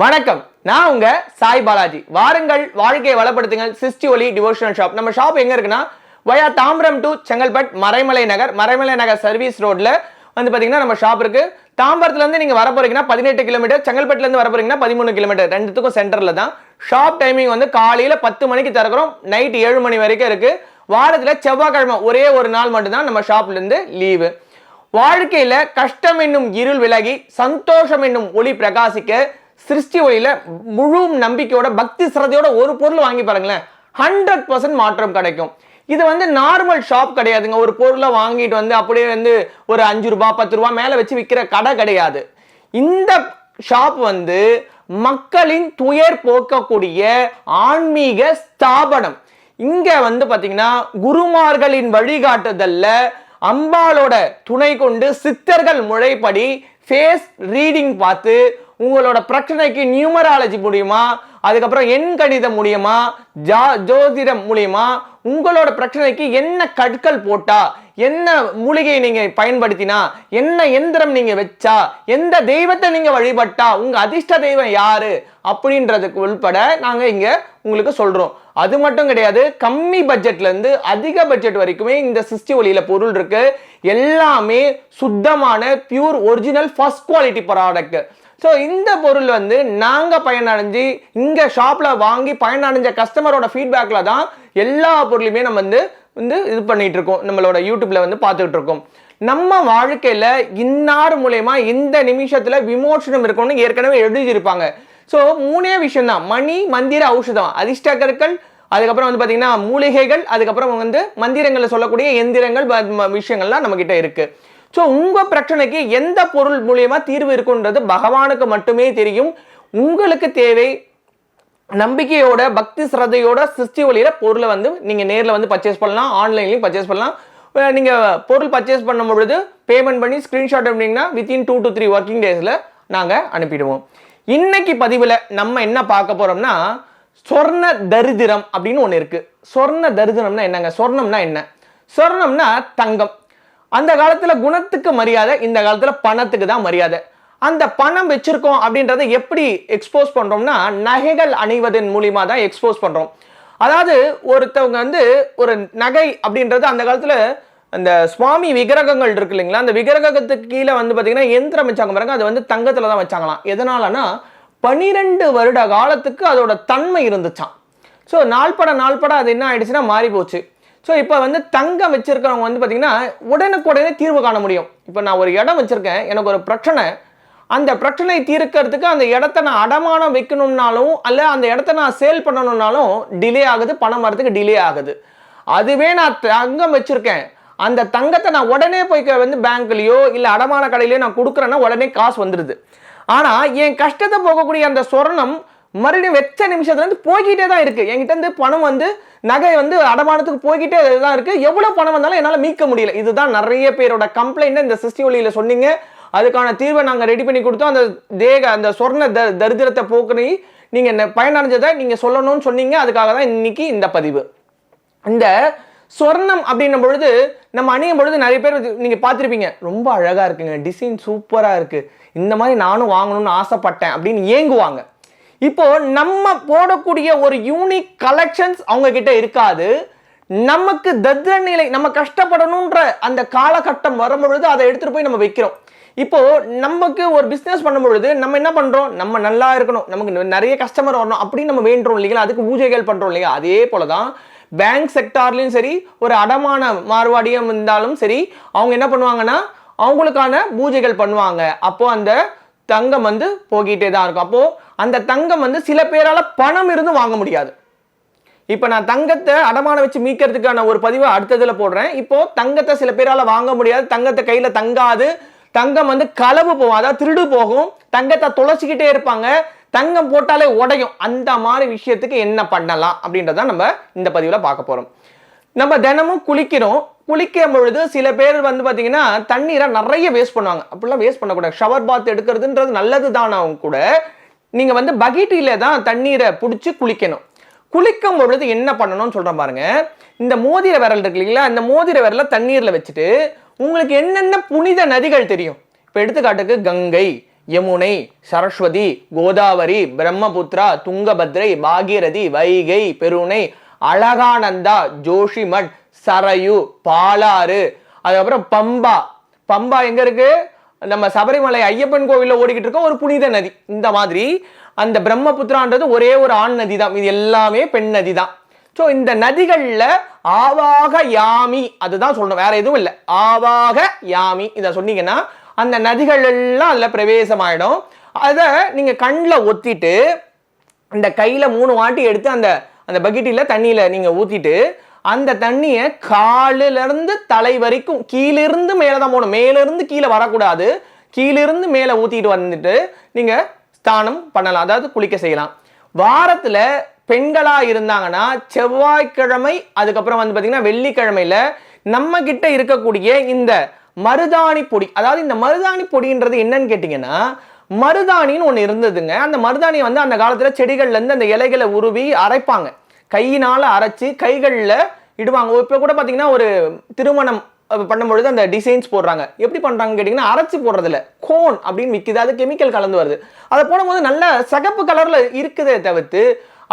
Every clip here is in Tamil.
வணக்கம். நான் உங்க சாய் பாலாஜி. வாருங்கள் வாழ்க்கையை வளப்படுத்துங்கள். சிஸ்டி ஒலி டிவோஷனல் ஷாப் நம்ம ஷாப் எங்க இருக்குன்னா via Tambaram to Chengalpattu Maraimalai Nagar. Maraimalai Nagar service ரோட்ல வந்து பாத்தீங்கன்னா நம்ம ஷாப் இருக்கு. தாம்பரத்துல இருந்து நீங்க வர போறீங்கன்னா பதினெட்டு கிலோமீட்டர் செங்கல்பட்டுல இருந்து வர போறீங்கன்னா பதிமூணு கிலோமீட்டர் ரெண்டுத்துக்கும் சென்டர்ல தான். ஷாப் டைமிங் வந்து காலையில பத்து மணிக்கு திறக்கிறோம். நைட் ஏழு மணி வரைக்கும் இருக்கு. வாரத்துல செவ்வாய்க்கிழமை ஒரே ஒரு நாள் மட்டும்தான் நம்ம ஷாப்ல இருந்து லீவு வாழ்க்கையில கஷ்டம் என்னும் இருள் விலகி சந்தோஷம் என்னும் ஒளி பிரகாசிக்க சிருஷ்டி வழியில் முழு நம்பிக்கையோட பக்தி சிரதையோட ஒரு பொருள் வாங்கி பாருங்களேன். ஹண்ட்ரட் பர்சன்ட் மாற்றம் கிடைக்கும். இது வந்து நார்மல் ஷாப் கிடையாதுங்க. ஒரு பொருளை வாங்கிட்டு வந்து அப்படியே வந்து ஒரு அஞ்சு ரூபா பத்து ரூபாய் மேலே வச்சு விற்கிற கடை கிடையாது. இந்த ஷாப் வந்து மக்களின் துயர் போக்கக்கூடிய ஆன்மீக ஸ்தாபனம். இங்கே வந்து பார்த்தீங்கன்னா குருமார்களின் வழிகாட்டுதல்ல அம்பாளோட துணை கொண்டு சித்தர்கள் முறைப்படி ஃபேஸ் ரீடிங் பார்த்து உங்களோட பிரச்சனைக்கு நியூமராலஜி மூலியமா அதுக்கப்புறம் எண் கணிதம் மூலியமா ஜா ஜோதிடம் மூலியமா உங்களோட பிரச்சனைக்கு என்ன கற்கள் போட்டா என்ன மூலிகையை நீங்க பயன்படுத்தினா என்ன எந்திரம் நீங்க வச்சா எந்த தெய்வத்தை நீங்க வழிபட்டா உங்க அதிர்ஷ்ட தெய்வம் யாரு அப்படின்றதுக்கு உள்பட நாங்க இங்க உங்களுக்கு சொல்றோம். அது மட்டும் கிடையாது கம்மி பட்ஜெட்ல இருந்து அதிக பட்ஜெட் வரைக்குமே இந்த சிஸ்டி ஒலியில பொருள் இருக்கு. எல்லாமே சுத்தமான pure original first quality product so இந்த பொருள் வந்து நாங்கள் பயனடைஞ்சு இங்கே ஷாப்பில் வாங்கி பயனடைஞ்ச கஸ்டமரோட ஃபீட்பேக்கில் தான் எல்லா பொருளையுமே நம்ம வந்து வந்து இது பண்ணிட்டு இருக்கோம். நம்மளோட யூடியூப்ல வந்து பார்த்துக்கிட்டு இருக்கோம். நம்ம வாழ்க்கையில் இன்னார் மூலயமா இந்த நிமிஷத்தில் விமோசனம் இருக்கணும்னு ஏற்கனவே எழுதியிருப்பாங்க. ஸோ மூணே விஷயம் தான். மணி மந்திர ஔஷதம். அதிர்ஷ்டகர்கள் அதுக்கப்புறம் வந்து பார்த்தீங்கன்னா மூலிகைகள் அதுக்கப்புறம் வந்து மந்திரங்களில் சொல்லக்கூடிய எந்திரங்கள் ப- விஷயங்கள்லாம் நம்மக்கிட்ட இருக்குது ஸோ உங்கள் பிரச்சனைக்கு எந்த பொருள் மூலியமாக தீர்வு இருக்குன்றது பகவானுக்கு மட்டுமே தெரியும். உங்களுக்கு தேவை நம்பிக்கையோட பக்தி சிரதையோட சிருஷ்டி வழியில் பொருளை வந்து நீங்கள் நேரில் வந்து பர்ச்சேஸ் பண்ணலாம் ஆன்லைன்லையும் பர்ச்சேஸ் பண்ணலாம். நீங்கள் பொருள் பர்ச்சேஸ் பண்ணும் பொழுது பேமெண்ட் பண்ணி ஸ்க்ரீன்ஷாட் எடுத்தீங்கன்னா within two to three working டேஸில் நாங்கள் அனுப்பிடுவோம். இன்னைக்கு பதிவில் நம்ம என்ன பார்க்க போகிறோம்னா சொர்ண தரிதிரம் அப்படின்னு ஒன்று இருக்குது சொர்ண தரிதிரம்னா என்னங்க? சொர்ணம்னா என்ன? சொர்ணம்னா தங்கம். அந்த காலத்துல குணத்துக்கு மரியாதை இந்த காலத்துல பணத்துக்கு தான் மரியாதை. அந்த பணம் வச்சிருக்கோம் அப்படின்றத எப்படி எக்ஸ்போஸ் பண்றோம்னா நகைகள் அணிவதன் மூலியமா தான் எக்ஸ்போஸ் பண்றோம். அதாவது ஒருத்தவங்க வந்து ஒரு நகை அப்படின்றது அந்த காலத்துல அந்த சுவாமி விக்கிரகங்கள் இருக்கு இல்லைங்களா? அந்த விக்கிரகத்துக்கு கீழே வந்து பார்த்தீங்கன்னா எந்திரம் வச்சாங்க பாருங்க அது வந்து தங்கத்தில் தான் வச்சாங்களாம். எதனாலனா பனிரெண்டு வருட காலத்துக்கு அதோட தன்மை இருந்துச்சாம். ஸோ நாள்பட நாள்பட அது என்ன ஆயிடுச்சுன்னா மாறி போச்சு ஸோ இப்போ வந்து தங்கம் வச்சுருக்கிறவங்க வந்து பார்த்தீங்கன்னா உடனுக்குடனே தீர்வு காண முடியும். இப்போ நான் ஒரு இடம் வச்சுருக்கேன் எனக்கு ஒரு பிரச்சனை. அந்த பிரச்சனை தீர்க்கறதுக்கு அந்த இடத்த நான் அடமானம் வைக்கணும்னாலும் அல்ல அந்த இடத்த நான் சேல் பண்ணணும்னாலும் டிலே ஆகுது பணம் வரதுக்கு டிலே ஆகுது. அதுவே நான் தங்கம் வச்சுருக்கேன். அந்த தங்கத்தை நான் உடனே போய் வந்து பேங்க்லேயோ இல்லை அடமான கடையிலையோ நான் கொடுக்குறேன்னா உடனே காசு வந்துடுது ஆனால் என் கஷ்டத்தை போகக்கூடிய அந்த சொர்ணம் மறுபடியும் வெச்ச நிமிஷத்துலேருந்து போய்கிட்டே தான் இருக்குது என்கிட்ட இருந்து பணம் வந்து நகை வந்து அடமானத்துக்கு போய்கிட்டே தான் இருக்குது எவ்வளோ பணம் வந்தாலும் என்னால் மீட்க முடியல. இதுதான் நிறைய பேரோட கம்ப்ளைண்ட்டை இந்த சிஸ்டி ஒளியில் சொன்னீங்க. அதுக்கான தீர்வை நாங்கள் ரெடி பண்ணி கொடுத்தோம். அந்த தேக அந்த சொர்ண த தரித்திரத்தை போக்குனி நீங்கள் என்ன பயனடைஞ்சதை நீங்கள் சொல்லணும்னு சொன்னீங்க. அதுக்காக தான் இன்னைக்கு இந்த பதிவு. இந்த சொர்ணம் அப்படின்னும் பொழுது நம்ம அணியும் பொழுது நிறைய பேர் நீங்கள் பார்த்துருப்பீங்க. ரொம்ப அழகாக இருக்குங்க. டிசைன் சூப்பராக இருக்குது இந்த மாதிரி நானும் வாங்கணும்னு ஆசைப்பட்டேன் அப்படின்னு ஏங்குவாங்க. இப்போ நம்ம போடக்கூடிய ஒரு யூனிக் கலெக்ஷன்ஸ் அவங்க கிட்ட இருக்காது. நமக்கு தத்ர நிலை நம்ம கஷ்டப்படணுன்ற அந்த காலகட்டம் வரும் பொழுது அதை எடுத்துட்டு போய் நம்ம வைக்கிறோம். இப்போ நமக்கு ஒரு பிஸ்னஸ் பண்ணும் பொழுது நம்ம என்ன பண்றோம்? நம்ம நல்லா இருக்கணும். நமக்கு நிறைய கஸ்டமர் வரணும் அப்படின்னு நம்ம வேண்டுறோம் இல்லைங்களா? அதுக்கு பூஜைகள் பண்றோம் இல்லையா? அதே போலதான் பேங்க் செக்டார்லேயும் சரி ஒரு அடமான மார்வாடியம் இருந்தாலும் சரி அவங்க என்ன பண்ணுவாங்கன்னா அவங்களுக்கான பூஜைகள் பண்ணுவாங்க. அப்போ அந்த தங்கம் வந்து போகிட்டே தான் இருக்கும். அப்போது அந்த தங்கம் வந்து சில பேரால் பணம் இருந்து வாங்க முடியாது. இப்போ நான் தங்கத்தை அடமான வச்சு மீட்கிறதுக்கான ஒரு பதிவை அடுத்ததில் போடுறேன். இப்போ தங்கத்தை சில பேரால் வாங்க முடியாது. தங்கத்தை கையில் தங்காது. தங்கம் வந்து களவு போகும் அதாவது திருடு போகும். தங்கத்தை துளசிக்கிட்டே இருப்பாங்க. தங்கம் போட்டாலே உடையும். அந்த மாதிரி விஷயத்துக்கு என்ன பண்ணலாம் அப்படின்றத நம்ம இந்த பதிவில் பார்க்க போகிறோம் நம்ம தினமும் குளிக்கிறோம். குளிக்கும் பொழுது சில பேர் வந்து பார்த்தீங்கன்னா தண்ணீரை நிறைய வேஸ்ட் பண்ணுவாங்க. அப்படிலாம் வேஸ்ட் பண்ணக்கூடாது. ஷவர் பாத் எடுக்கிறதுன்றது நல்லது தானாவும் கூட நீங்கள் வந்து பகீட்டில தான் தண்ணீரை பிடிச்சி குளிக்கணும். குளிக்கும் பொழுது என்ன பண்ணணும்னு சொல்கிறேன் பாருங்க. இந்த மோதிர விரல் இருக்கு இல்லைங்களா? இந்த மோதிர விரலை தண்ணீரில் வச்சுட்டு உங்களுக்கு என்னென்ன புனித நதிகள் தெரியும்? இப்போ எடுத்துக்காட்டுக்கு கங்கை யமுனை சரஸ்வதி கோதாவரி பிரம்மபுத்ரா துங்கபத்ரை பாகீரதி வைகை பெருணை அழகானந்தா ஜோஷிமட் சரயு பாலாறு அதுக்கப்புறம் பம்பா. பம்பா எங்க இருக்கு? நம்ம சபரிமலை ஐயப்பன் கோவிலில் ஓடிக்கிட்டு இருக்க ஒரு புனித நதி. இந்த மாதிரி அந்த பிரம்மபுத்திரான்றது ஒரே ஒரு ஆண் நதி தான் இது எல்லாமே பெண் நதி தான் ஸோ இந்த நதிகளில் ஆவாக யாமி அதுதான் சொல்லணும் வேற எதுவும் இல்லை. ஆவாக யாமி இதை சொன்னீங்கன்னா அந்த நதிகள் எல்லாம் அதில் பிரவேசமாயிடும். அதை நீங்கள் கண்ணில் ஒத்திட்டு இந்த கையில் மூணு வாட்டி எடுத்து அந்த அந்த பக்கெட்டில் தண்ணியில் நீங்கள் ஊற்றிட்டு அந்த தண்ணியை காலிலிருந்து தலை வரைக்கும் கீழிருந்து மேலே தான் போகணும். மேலிருந்து கீழே வரக்கூடாது. கீழிருந்து மேலே ஊற்றிட்டு வந்துட்டு நீங்கள் ஸ்தானம் பண்ணலாம். அதாவது குளிக்க செய்யலாம். வாரத்தில் பெண்களாக இருந்தாங்கன்னா செவ்வாய்க்கிழமை அதுக்கப்புறம் வந்து பார்த்தீங்கன்னா வெள்ளிக்கிழமையில நம்ம கிட்ட இருக்கக்கூடிய இந்த மருதாணி பொடி. அதாவது இந்த மருதாணி பொடின்றது என்னன்னு கேட்டிங்கன்னா மருதாணின்னு ஒன்று இருந்ததுங்க. அந்த மருதாணியை வந்து அந்த காலத்தில் செடிகள்லேருந்து அந்த இலைகளை உருவி அரைப்பாங்க. கையினால் அரைச்சி கைகளில் இடுவாங்க. இப்போ கூட பார்த்தீங்கன்னா ஒரு திருமணம் பண்ணும்பொழுது அந்த டிசைன்ஸ் போடுறாங்க. எப்படி பண்ணுறாங்கன்னு கேட்டிங்கன்னா அரைச்சு போடுறதில்ல. கோன் அப்படின்னு விற்கிது அது கெமிக்கல் கலந்து வருது. அதை போடும்போது நல்ல சிகப்பு கலரில் இருக்குதே தவிர்த்து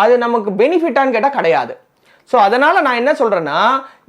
அது நமக்கு பெனிஃபிட்டான்னு கேட்டால் கிடையாது. ஸோ அதனால் நான் என்ன சொல்கிறேன்னா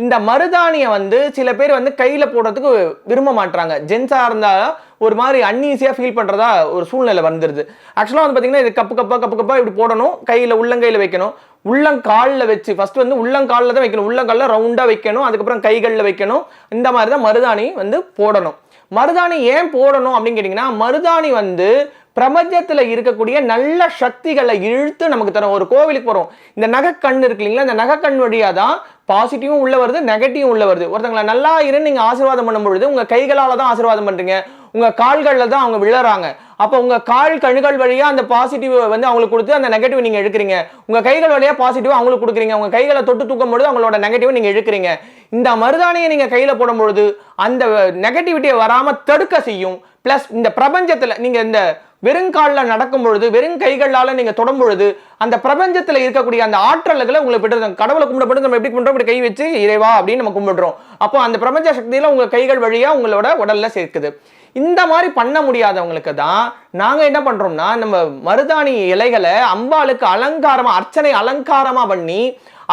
இந்த மருதாணியை வந்து சில பேர் வந்து கையில் போடுறதுக்கு விரும்ப மாட்டாங்க ஜென்ஸாக இருந்தால் ஒரு மாதிரி அன்ஈஸியாக ஃபீல் பண்ணுறதா ஒரு சூழ்நிலை வந்துடுது ஆக்சுவலாக வந்து பார்த்திங்கன்னா இது கப்பு கப்பாக கப்பு கப்பாக இப்படி போடணும். கையில் உள்ளங்கையில் வைக்கணும். உள்ளங்காலில் வச்சு ஃபஸ்ட்டு வந்து உள்ளங்காலில் தான் வைக்கணும். உள்ளங்காலில் ரவுண்டாக வைக்கணும். அதுக்கப்புறம் கைகளில் வைக்கணும். இந்த மாதிரி தான் மருதாணி வந்து போடணும். மருதாணி ஏன் போடணும் அப்படின்னு கேட்டிங்கன்னா மருதாணி வந்து பிரபஞ்சத்தில் இருக்கக்கூடிய நல்ல சக்திகளை இழுத்து நமக்கு தரும். ஒரு கோவிலுக்கு போகிறோம் இந்த நகைக்கண் இருக்கு இல்லைங்களா? இந்த நகைக்கண் வழியாக தான் பாசிட்டிவும் உள்ள வருது நெகட்டிவும் உள்ள வருது. ஒருத்தங்களை நல்லா இருந்து நீங்கள் ஆசீர்வாதம் பண்ணும் பொழுது உங்கள் கைகளால் தான் ஆசீர்வாதம் பண்ணுறீங்க உங்கள் கால்களில் தான் அவங்க விழறாங்க. அப்போ உங்கள் கால் கணுகள் வழியாக அந்த பாசிட்டிவ் வந்து அவங்களுக்கு கொடுத்து அந்த நெகட்டிவ் நீங்கள் எடுக்கிறீங்க உங்கள் கைகள் வழியாக பாசிட்டிவ் அவங்களுக்கு கொடுக்குறீங்க. உங்கள் கைகளை தொட்டு தூக்கும் பொழுது அவங்களோட நெகட்டிவ் நீங்கள் எடுக்கிறீங்க இந்த மருதாணியை நீங்கள் கையில் போடும்பொழுது அந்த நெகட்டிவிட்டியை வராமல் தடுக்க செய்யும். ப்ளஸ் இந்த பிரபஞ்சத்தில் நீங்கள் இந்த வெறுங்காலில் நடக்கும் பொழுது வெறும் கைகளால் நீங்கள் தொடும் பொழுது அந்த பிரபஞ்சத்தில் இருக்கக்கூடிய அந்த ஆற்றல்களை உங்களை பெற்று கடவுளை கும்பிடப்பட்டு நம்ம எப்படி பண்றோம் இப்படி கை வச்சு இறைவா அப்படின்னு நம்ம கும்பிடுறோம். அப்போ அந்த பிரபஞ்ச சக்தியில் உங்கள் கைகள் வழியாக உங்களோட உடலில் சேர்க்குது. இந்த மாதிரி பண்ண முடியாதவங்களுக்கு தான் நாங்கள் என்ன பண்ணுறோம்னா நம்ம மருதாணி இலைகளை அம்பாளுக்கு அலங்காரமாக அர்ச்சனை அலங்காரமாக பண்ணி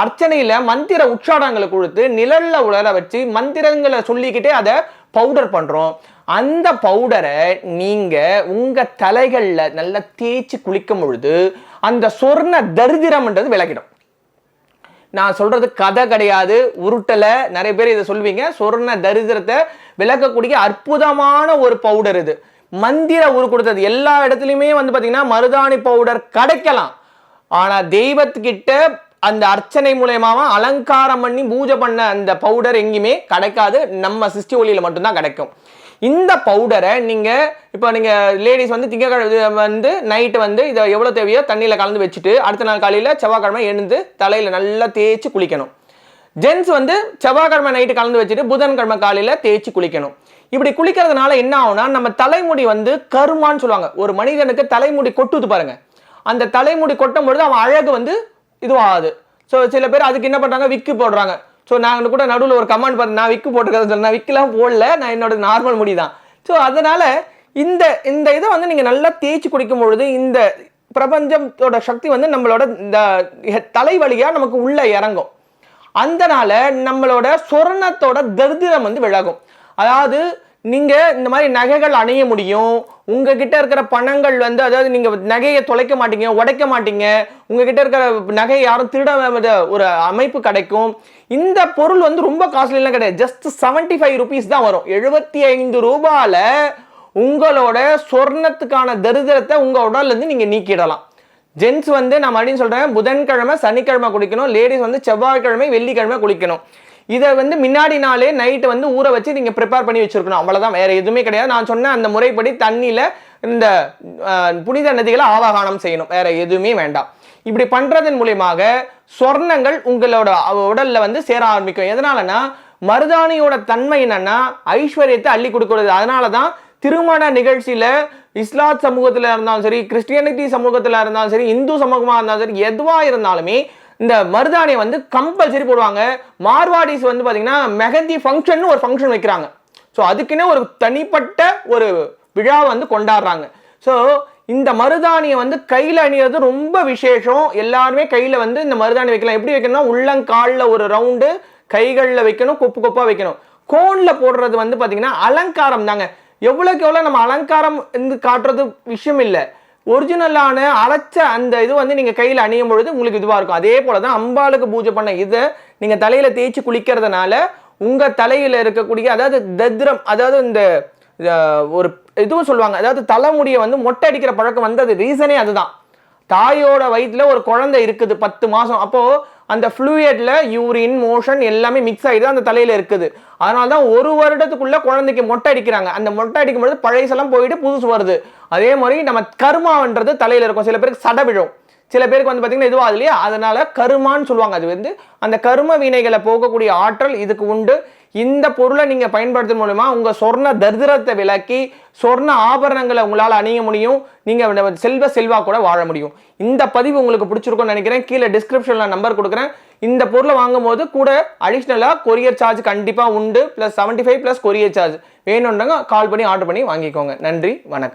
அர்ச்சனையில் மந்திர உச்சாடங்களை கொடுத்து நிழல்ல உலர வச்சு மந்திரங்களை சொல்லிக்கிட்டே அதை பவுடர் பண்ணுறோம் அந்த பவுடரை நீங்கள் உங்கள் தலைகளில் நல்லா தேய்ச்சி குளிக்கும் பொழுது அந்த சொர்ண தரிதிரம்ன்றது விளக்கிடும் நான் சொல்கிறது கதை கிடையாது உருட்டலை நிறைய பேர் இதை சொல்வீங்க சொர்ண தரிதிரத்தை விளக்கக்கூடிய அற்புதமான ஒரு பவுடர் இது. மந்திர உரு கொடுத்தது எல்லா இடத்துலையுமே வந்து பார்த்தீங்கன்னா மருதாணி பவுடர் கிடைக்கலாம். ஆனால் தெய்வத்துக்கிட்ட அந்த அர்ச்சனை மூலயமாவும் அலங்காரம் பண்ணி பூஜை பண்ண அந்த பவுடர் எங்கேயுமே கிடைக்காது. நம்ம சிஸ்டி ஒளியில் மட்டும்தான் கிடைக்கும். இந்த பவுடரை நீங்கள் இப்போ நீங்கள் லேடிஸ் வந்து திங்கக்கிழமை வந்து நைட்டு வந்து இதை எவ்வளோ தேவையோ தண்ணியில் கலந்து வச்சுட்டு அடுத்த நாள் காலையில் செவ்வாய்க்கிழமை எழுந்து தலையில் நல்லா தேய்ச்சி குளிக்கணும். ஜென்ஸ் வந்து செவ்வாய்க்கிழமை நைட்டு கலந்து வச்சுட்டு புதன்கிழமை காலையில் தேய்ச்சி குளிக்கணும். இப்படி குளிக்கிறதுனால என்ன ஆகும்னா நம்ம தலைமுடி வந்து கருமான்னு சொல்லுவாங்க. ஒரு மனிதனுக்கு தலைமுடி கொட்டுது பாருங்க. அந்த தலைமுடி கொட்டும் பொழுது அவன் அழகு வந்து இதுவாகுது. ஸோ சில பேர் அதுக்கு என்ன பண்ணுறாங்க விக்கு போடுறாங்க. ஸோ நாங்கள் கூட நடுவில் ஒரு கமெண்ட் பாருங்க நான் விக்கு போட்டுக்கிறேன்னு சொல்லி நான் விக்கெலாம் போடல. நான் என்னோட நார்மல் முடி தான் ஸோ அதனால் இந்த இந்த இதை வந்து நீங்கள் நல்லா தேய்ச்சி குடிக்கும் பொழுது இந்த பிரபஞ்சத்தோட சக்தி வந்து நம்மளோட இந்த தலை வழியாக நமக்கு உள்ளே இறங்கும். அந்தனால் நம்மளோட சொர்ணத்தோட தரிதிரம் வந்து விலகும். அதாவது நீங்கள் இந்த மாதிரி நகைகள் அணைய முடியும். உங்ககிட்ட இருக்கிற பணங்கள் வந்து அதாவது நீங்கள் நகையை தொலைக்க மாட்டீங்க உடைக்க மாட்டீங்க. உங்ககிட்ட இருக்கிற நகை யாரும் திருட ஒரு அமைப்பு கிடைக்கும். இந்த பொருள் வந்து ரொம்ப காஸ்ட்லிலாம் கிடையாது. ஜஸ்ட் செவன்ட்டி ஃபைவ் ருபீஸ் தான் வரும். எழுபத்தி ஐந்து ரூபாயில் உங்களோட சொர்ணத்துக்கான தரித்திரத்தை உங்கள் உடல்லேருந்து நீங்கள் நீக்கிடலாம். ஜென்ஸ் வந்து நான் மறுபடியும் சொல்கிறேன் புதன்கிழமை சனிக்கிழமை குளிக்கணும். லேடிஸ் வந்து செவ்வாய்க்கிழமை வெள்ளிக்கிழமை குளிக்கணும். இதை வந்து முன்னாடி நாளே நைட்டு வந்து ஊற வச்சு நீங்கள் ப்ரிப்பேர் பண்ணி வச்சுருக்கணும். அவ்வளோதான் வேறு எதுவுமே கிடையாது. நான் சொன்ன அந்த முறைப்படி தண்ணியில் இந்த புனித நதிகளை ஆவாகானம் செய்யணும். வேறு எதுவுமே வேண்டாம். இப்படி பண்ணுறதன் மூலியமாக சொர்ணங்கள் உங்களோட உடலில் வந்து சேர ஆரம்பிக்கும். எதனாலனா மருதாணியோட தன்மை என்னன்னா ஐஸ்வர்யத்தை அள்ளி கொடுக்கிறது. அதனால தான் திருமண நிகழ்ச்சியில் இஸ்லாத் சமூகத்தில் இருந்தாலும் சரி கிறிஸ்டியானிட்டி சமூகத்தில் இருந்தாலும் சரி இந்து சமூகமாக இருந்தாலும் சரி எதுவாக இருந்தாலுமே இந்த மருதாணியை வந்து கம்பல்சரி போடுவாங்க. மார்வாடிஸ் வந்து பார்த்தீங்கன்னா மெஹந்தி ஃபங்க்ஷன் ஒரு ஃபங்க்ஷன் வைக்கிறாங்க. ஸோ அதுக்குன்னே ஒரு தனிப்பட்ட ஒரு விழா வந்து கொண்டாடுறாங்க. ஸோ இந்த மருதாணியை வந்து கையில் அணியிறது ரொம்ப விசேஷம். எல்லாருமே கையில் வந்து இந்த மருதாணி வைக்கலாம். எப்படி வைக்கணும்னா உள்ளங்காலில் ஒரு ரவுண்டு கைகளில் வைக்கணும் கொப்பு கொப்பாக வைக்கணும். கோனில் போடுறது வந்து பார்த்தீங்கன்னா அலங்காரம் தாங்க எவ்வளோக்கு எவ்வளோ நம்ம அலங்காரம் இருந்து காட்டுறது விஷயம் இல்லை. ஒரிஜினலான அரைச்ச அந்த இது வந்து நீங்கள் கையில் அணியும் பொழுது உங்களுக்கு இதுவாக இருக்கும். அதே போல தான் அம்பாளுக்கு பூஜை பண்ண இதை நீங்கள் தலையில் தேய்ச்சி குளிக்கிறதுனால உங்கள் தலையில் இருக்கக்கூடிய அதாவது தத்ரம் அதாவது இந்த ஒரு இதுவும் சொல்லுவாங்க. அதாவது தலைமுடியை வந்து மொட்டை அடிக்கிற பழக்கம் வந்தது. ரீசனே அதுதான். தாயோட வயிற்றுல ஒரு குழந்தை இருக்குது பத்து மாதம் அப்போது அந்த ஃப்ளூயட்ல யூரின் மோஷன் எல்லாமே மிக்ஸ் ஆகிட்டு அந்த தலையில் இருக்குது. அதனால தான் ஒரு வருடத்துக்குள்ளே குழந்தைக்கு மொட்டை அடிக்கிறாங்க. அந்த மொட்டை அடிக்கும் பொழுது பழையசெல்லாம் போயிட்டு புதுசு வருது. அதே மாதிரி நம்ம கருமான்றது தலையில் இருக்கும். சில பேருக்கு சட விழும். சில பேருக்கு வந்து பார்த்திங்கன்னா இதுவாக இல்லையா அதனால கருமான்னு சொல்லுவாங்க. அது வந்து அந்த கரும வினைகளை போகக்கூடிய ஆற்றல் இதுக்கு உண்டு. இந்த பொருளை நீங்கள் பயன்படுத்தும் மூலமா உங்கள் சொர்ண தரிதிரத்தை விலக்கி சொர்ண ஆபரணங்களை உங்களால் அணிய முடியும். நீங்கள் செல்வ செல்வா கூட வாழ முடியும். இந்த பதிவு உங்களுக்கு பிடிச்சிருக்கும்னு நினைக்கிறேன். கீழே டிஸ்கிரிப்ஷனில் நம்பர் கொடுக்குறேன். இந்த பொருளை வாங்கும்போது கூட அடிஷ்னலாக கொரியர் சார்ஜ் கண்டிப்பாக உண்டு. Plus seventy five plus courier charge வேணுன்றவங்க கால் பண்ணி ஆர்டர் பண்ணி வாங்கிக்கோங்க. நன்றி வணக்கம்.